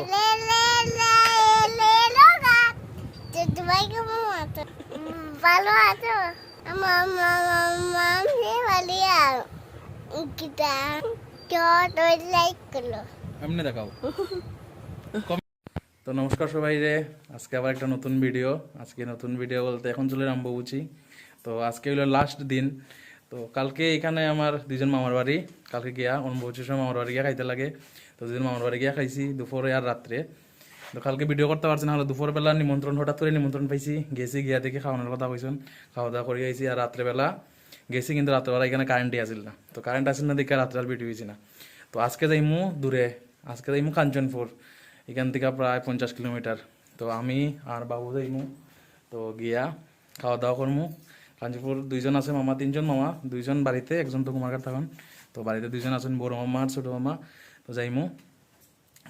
দেখো। ভালো লাইক এমনি দেখাও। তো নমস্কার সবাই রে, আজকে আবার একটা নতুন ভিডিও আজকে নতুন ভিডিও বলতে এখন চলে রামবো বুঝি তো আজকে হলো লাস্ট দিন। তো কালকে এখানে আমার দুজন মামার বাড়ি, কালকে গিয়া অনুভবচির সময় মামার বাড়ি গিয়া খাইতে লাগে। তো দুজন মামার বাড়ি গিয়া খাইছি দুপুরে আর রাত্রে। তো কালকে ভিডিও করতে পারছি না, হলো দুপুরবেলা নিমন্ত্রণ, হঠাৎ করে নিমন্ত্রণ পাইছি। গেছি গিয়া দেখে খাওয়ানোর কথা কইছেন। খাওয়া দাওয়া করে আইছি আর রাত্রেবেলা গেছি কিন্তু রাত্রেবেলা এখানে কারেন্টই আসিল না। তো কারেন্ট আসিল না দেখে রাত্রে আর ভিডিও হয়েছি না। তো আজকে যাইমু দূরে, আজকে যাইমু কাঞ্চনপুর। এখান থেকে প্রায় পঞ্চাশ কিলোমিটার। তো আমি আর বাবু যাইমু। তো গিয়া খাওয়া দাওয়া করমু। কাঞ্চনপুর দুইজন আছে মামা, তিনজন মামা, দুইজন বাড়িতে, একজন তো কুমারঘাট থাকেন। তো বাড়িতে দুইজন আছেন বড় মামা আর ছোটো মামা। তো যাইমু।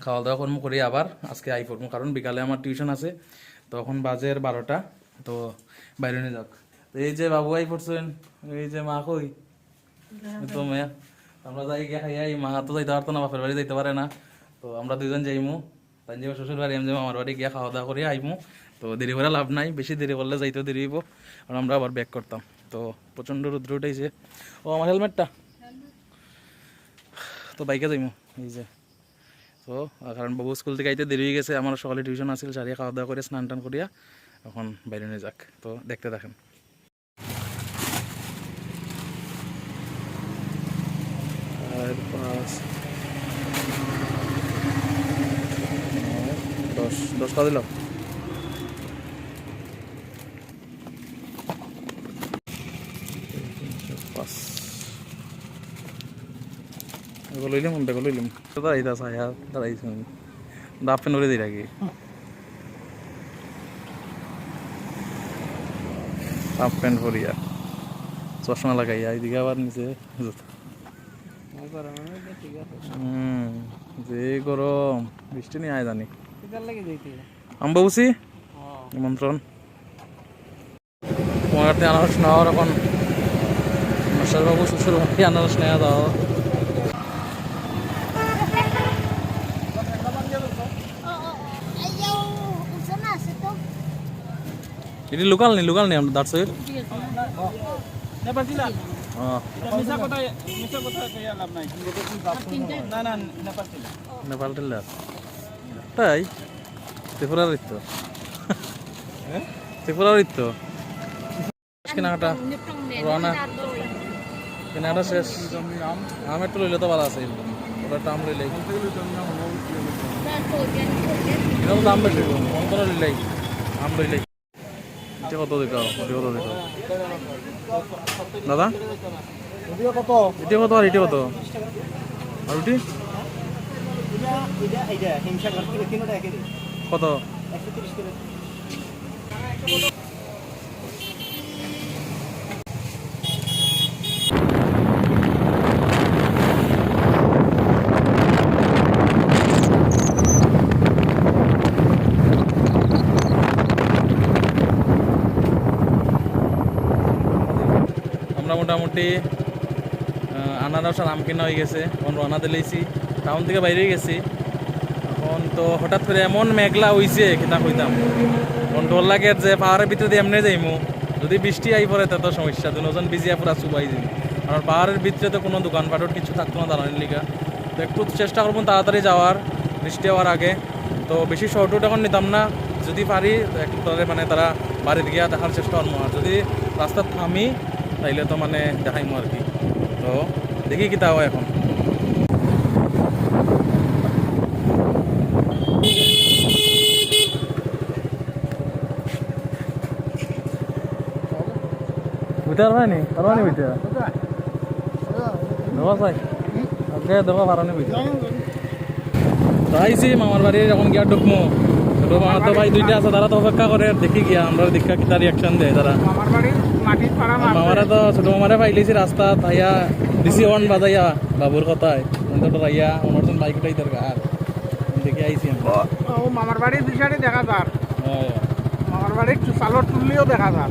খাওয়া দাওয়া করমু করি আবার, আজকে আই পড়মু, কারণ বিকালে আমার টিউশন আছে। তখন বাজের বারোটা, তো বাইরে নিয়ে যাক। এই যে বাবু আই পড়ছেন, এই যে মা কই? তো মেয়া, আমরা যাই গিয়া এই মা তো যাইতে পারতো না, বাপের বাড়ি যাইতে পারে না। তো আমরা দুজন যাইমু। যে শ্বশুর বাড়ি আমি আমার বাড়ি গিয়া খাওয়া দাওয়া করে আইমু তো দেরি করে লাভ নাই বেশি দেরি করলে যাইতেও দেরি হইব। আর আমরা আবার ব্যাক করতাম। তো প্রচণ্ড রুদ্র উঠেছে ও, আমার হেলমেটটা তো বাইকে যাইমু, এই যে। তো, কারণ বাবু স্কুল থেকে আইতে দেরি হয়ে গেছে। আমার সকালে টিউশন আছিল, সারিয়া খাওয়া দাওয়া করে স্নান টান করিয়া, এখন বাইরে নিয়ে যাক। তো দেখতে দেখেন পাঁচ নয়, দশ দশ কত দিল পাঁচ এগুলো লইলাম কোনটা লইলাম। দাঁড়াইতা ছায়া দাঁড়াইছি আমি দাপ পেন করে দিই রাখি হাফ প্যান্ট পরিয়া চশমা লাগাইয়া এইদিকে আবার নিচে যে গরম বৃষ্টি নিয়ে আয় জানি। আম্বাবুসি নিমন্ত্রণ। তোমার কাছে আনারস নেওয়ার এখন বাবু শ্বশুর বাড়ি আনারস নেওয়া দাও এটি লোকাল নেই লোকাল নেই আমরা না নেপাল নেপাল টেলার? তাই? ত্রিপুরার ঋত্য ত্রিপুরার ঋত্য কেনাকাটা, রওনা। কেনাকাটা শেষ। আম একটু লইলে তো ভালো আছে ওটা আম দাম লইলাই। আম দাদা? কত? কত আর কত? রুটি এটা এটা এটা হিংসা করতে তিনটা একই কত? আমরা মোটামুটি আনারস আর আম কেনা হয়ে গেছে। আমরা রওনা দিলেছি টাউন থেকে বাইরে গেছি। এখন তো হঠাৎ করে এমন মেঘলা হইছে কিনা কইতাম। এখন ডর লাগে যে পাহাড়ের ভিতরে দিয়ে এমনি যাইমু। যদি বৃষ্টি আই পড়ে, তো সমস্যা। দুজন বিজিয়া পুরা চুবাই দিন কারণ পাহাড়ের ভিতরে তো কোনো দোকানপাটর কিছু থাকতো না দাঁড়ানোর লিগা। তো একটু চেষ্টা করব তাড়াতাড়ি যাওয়ার, বৃষ্টি হওয়ার আগে। তো বেশি শর্ট রুট এখন নিতাম না। যদি পারি, তো একটু তাদের মানে তারা বাড়িতে গিয়া দেখার চেষ্টা করব। আর যদি রাস্তা থামি, তাইলে তো মানে দেখাইমু আর কি। তো দেখি কি তা হয় বুঝতে পারবানি পারবানি বুঝতে দেওয়া চাই ওকে দেওয়া পারানি বুঝতে আইসি মামার বাড়ির এখন গিয়া ঢুকমো। ছোট মামার তো ভাই দুইটা আছে তারা তো অপেক্ষা করে দেখি গিয়া আমরা দেখা কি তার রিয়াকশন দেয় তারা আমার মামারা তো ছোট মামারে পাইলেছি রাস্তা তাইয়া দিছি অন বাজাইয়া বাবুর কথায় অন্ত তাইয়া অনর্জন বাইক উঠাই তার গার দেখে আইছি আমরা মামার বাড়ির বিষয়টি দেখা যার। মামার বাড়ির চালর তুললিও দেখা যার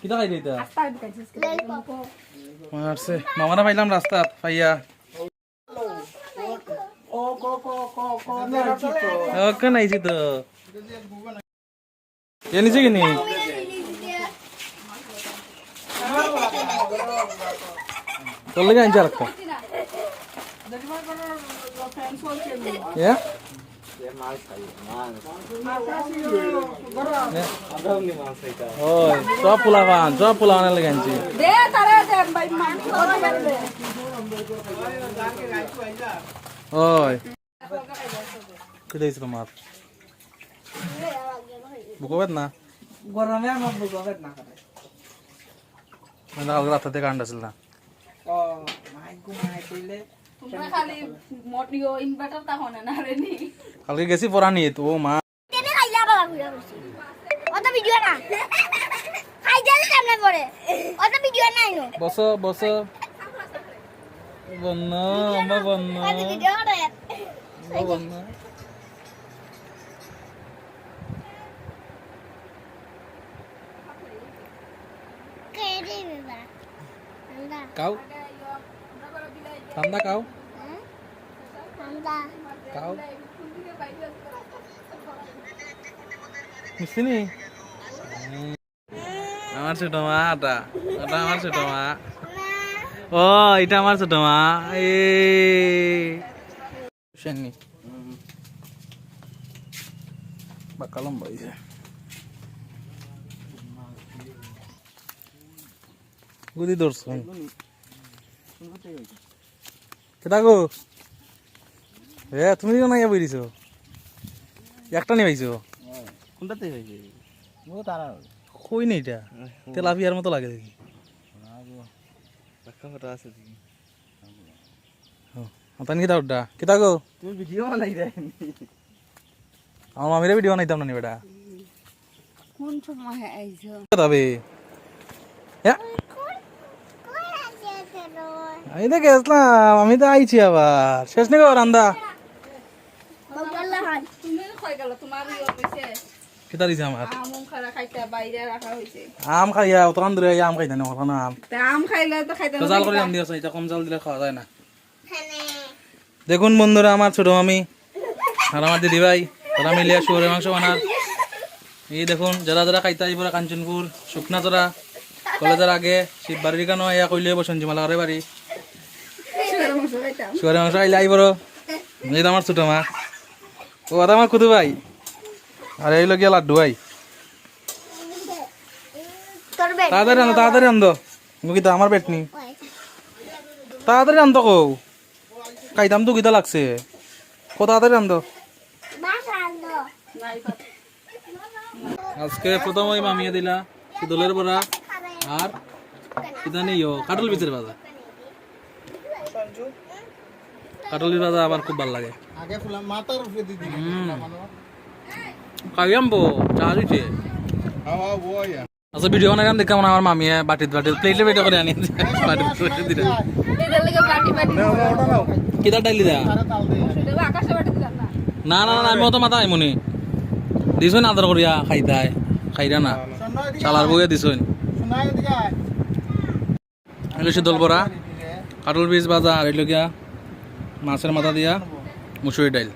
কিটা খাই দিতা মারছে মামারা পাইলাম রাস্তাত পাইয়া ও ক ক ক ক নাইছি তো ওকে নাইছি তো। এ নিচে কিনি? তোর লেগে আনছে আর একটা এ? সব পোলা পান সব পোলা পানের লেগে আনছি দে তারে দে ভাই করে দে ওই কি দিয়েছিল তোমার বুকবেদ না গরমে আমার বুঝবে না কালকে রাস্তা থেকে আন্ডা না ও মাই ঘুমাই কইলে কালকে গেছি পড়া নিয়ে তো মা। বসি? বস বস। বন্ন আমা বন্ন অত ভিডিও করে বন্ন কেড়ে বাবা আন্দা কাউ ঠান্ডা আন্দা কাউ মিষ্টি নি আমার ছোট মা এটা এটা আমার ছোট মা ও এটা আমার ছোট মা এ শুনি বাক্কা লম্বা হয়েছে গুদি ধরছুন কেটা গো এ তুমি কেন ইয়া বই দিছো? একটা নিয়ে পাইছো? কোনটাতে হইছে ও তারা কই নেই এটা তেলাপিয়ার মতো লাগে দেখি। আছে দেখি। তানি কিতা উড্ডা কিতা গো তুমি ভিডিও বানাই দেয়। আমার মামিরে ভিডিও বানাইতাম না নি বেটা? কোন সময় আইছো তবে তো আমি তো গেছিলাম আমি তো আইছি আবার। শেষ নাকি রান্দা? খানে দেখুন বন্ধুরা, আমার ছোট মামি আর আমার দিদি ভাই ওরা মিলে শুয়ারের মাংস বানার এই দেখুন, যারা যারা খাইতে আইব কাঞ্চনপুর, শুকনা চড়া। কলেজের আগে শিব বাড়ির কেন ইয়া কইলে বসন জিমালাগারে বাড়ি? শুয়ারের মাংস আইলে আইব এই তো আমার ছোট মা। ও আর আমার কুদু ভাই। আর, এই লগিয়া লাড্ডু ভাই। তাড়াতাড়ি আনো তাড়াতাড়ি আনতো। গীতা আমার পেট নি। তাড়াতাড়ি আনতো কৌ খাইতাম তো গীতা লাগছে। কো তাড়াতাড়ি আনতো। আজকে প্রথম ওই মামিয়ে দিলা, শীতলের বড়া। আর কিতা নেই কাটল বিচের ভাজা কাটল বীজ ভাজা আমার খুব ভালো লাগে। আগে ফুলা মাথার উপরে দিদি হুম। খাইয়াম বো চা দিছে। আচ্ছা ভিডিও বানাইলাম দেখলাম আমার মামিয়ে বাটিত বাটিত প্লেটে প্লেটে করে আনি। বাটিত প্লেটে দিলে। কিতা ডাইলি দা? না। না না না আমি অত মাথা আইমনি। দিছুন আদর করিয়া খাইতাই খাইরা না। চালার বউয়ে দিছুন। শীতল বড়া কাটল বীজ ভাজা আর এগুলো গিয়া মাছের মাথা দিয়া মুসুরি ডাইল।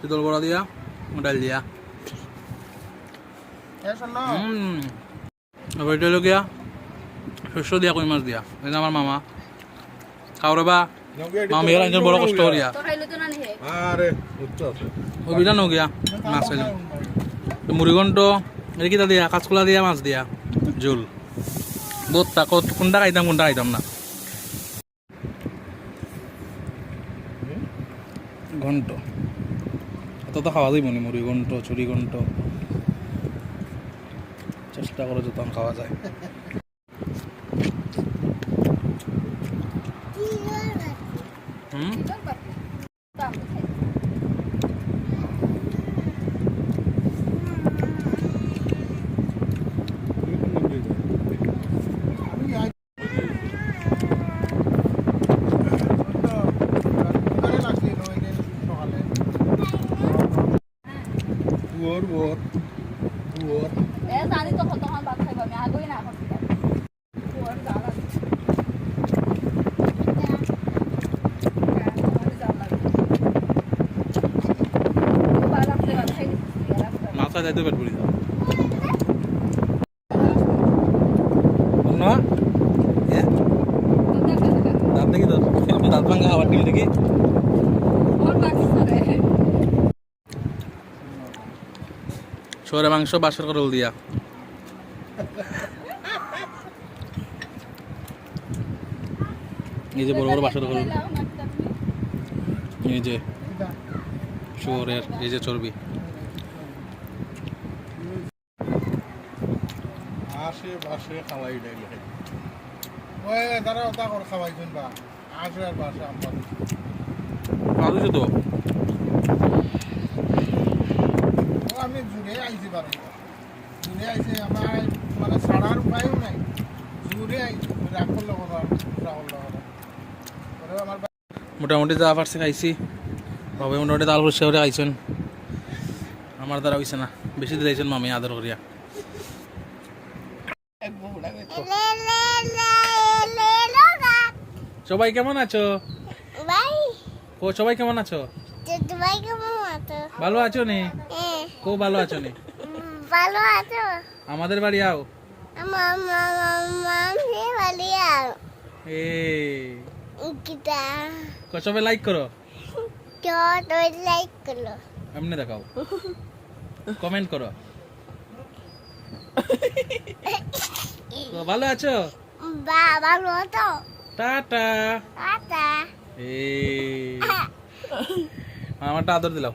শীতল বড়া দিয়া ডাইল দিয়া। এ শোনো হুম আবার এটা গিয়া শস্য দিয়া, কই মাছ দিয়া। যে আমার মামা। খাওয়ারে বা মামি বড় কষ্ট করিয়া হে আরে ওই বিটা গিয়া, মাছ খাইলাম মুড়িঘণ্ট এটা কিতা দিয়া, কাঁচকলা দিয়া, মাছ দিয়া, জোল। বহুত কত কোনটা খাইতাম কোনটা খাইতাম না। ঘন্ট অত তো খাওয়া যাইব নি মুড়ি ঘন্ট চুরি ঘন্ট চেষ্টা করে যত খাওয়া যায় হুম তো বাটি তো আমরা খাই বোর বোর বোর এ জানি তো তখন ভাত খাইব আমি আগই না এখন ওর জ্বালা দিচ্ছে। হ্যাঁ, আমারই জ্বালা লাগে। দুবার রাত্রে ভাত খাই দিচ্ছি, আর রাত্রে না খাই যাইতে পেট ভরি দাও না হ্যাঁ দাঁত দেখি তো দাঁত ভাঙা আবার টিল দেখি ওর বাকি করে। শহরে মাংস বাসর করল দিয়া। এই যে বড় বড় বাসর করল এই যে শুয়োরের এই যে চর্বি। আসে বাসে খাওয়াই ডাইলে ওই দাঁড়া ওটা করে খাওয়াইছেন বা। আসে আর বাসে আমরা তো। আমি জুড়ে আইছি পারি জুড়ে আইছি আমার মানে ছাড়ার উপায়ও নাই। জুড়ে আইছি কথা রাহুল আমার মোটামুটি যা পারছে খাইছি। তবে মোটামুটি দাল বসে করে খাইছেন। আমার দ্বারা হইছে না। বেশি দিয়েছেন মামি আদর করিয়া। লে লে লে লে লগা সবাই কেমন আছো? ও সবাই আছো কেমন আছো? ভালো আছো নি? হ্যাঁ। খুব ভালো আছো নি। ভালো আছো? আমাদের বাড়ি আও। এ কিটা লাইক করো। তো লাইক করল। এমনি দেখাও। কমেন্ট করো। ভালো আছো? ভালো তো টাটা। এই। আমারটা আদর দিলাও।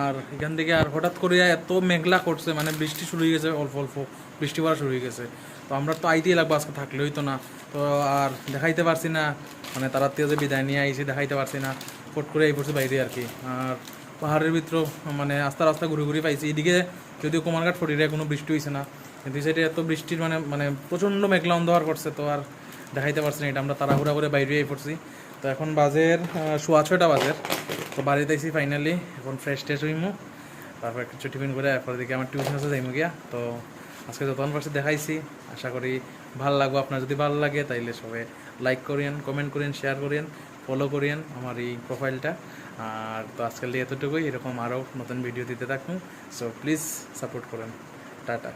আর এখান থেকে আর হঠাৎ করে এত মেঘলা করছে মানে বৃষ্টি শুরু হয়ে গেছে, অল্প অল্প বৃষ্টি পড়া শুরু হয়ে গেছে। তো আমরা তো আইতেই লাগবো আজকে থাকলে হইতো না। তো আর দেখাইতে পারছি না। মানে তারা যে বিদায় নিয়ে আইসি দেখাইতে পারছি না। ফট করে এই পড়ছি বাইরে আর কি। আর পাহাড়ের ভিতর মানে আস্তে রাস্তা ঘুরে ঘুরে পাইছি। এদিকে যদিও কুমারঘাট ফটিরে কোনো বৃষ্টি হয়েছে না, কিন্তু সাইডে এত বৃষ্টির মানে মানে প্রচণ্ড মেঘলা অন্ধকার করছে, তো আর দেখাইতে পারছি না। এটা আমরা তাড়াহুড়া করে বাইরে পড়ছি। তো এখন বাজের সোয়া ছয়টা বাজের। তো বাড়িতে আইসি ফাইনালি এখন ফ্রেশ ট্রেশ হইমু। তারপর কিছু টিফিন করে এরপর দিকে আমার টিউশন আছে যাইমু গিয়া। তো আজকে যতক্ষণ পারছি দেখাইছি, আশা করি ভালো লাগবো। আপনার যদি ভালো লাগে, তাইলে সবাই লাইক করিয়েন কমেন্ট করিয়েন শেয়ার করিয়েন ফলো করিয়েন আমার এই প্রোফাইলটা আর তো আজকাল এতটুকুই। এরকম আরও নতুন ভিডিও দিতে থাকুন। সো প্লিজ সাপোর্ট করেন। টাটা।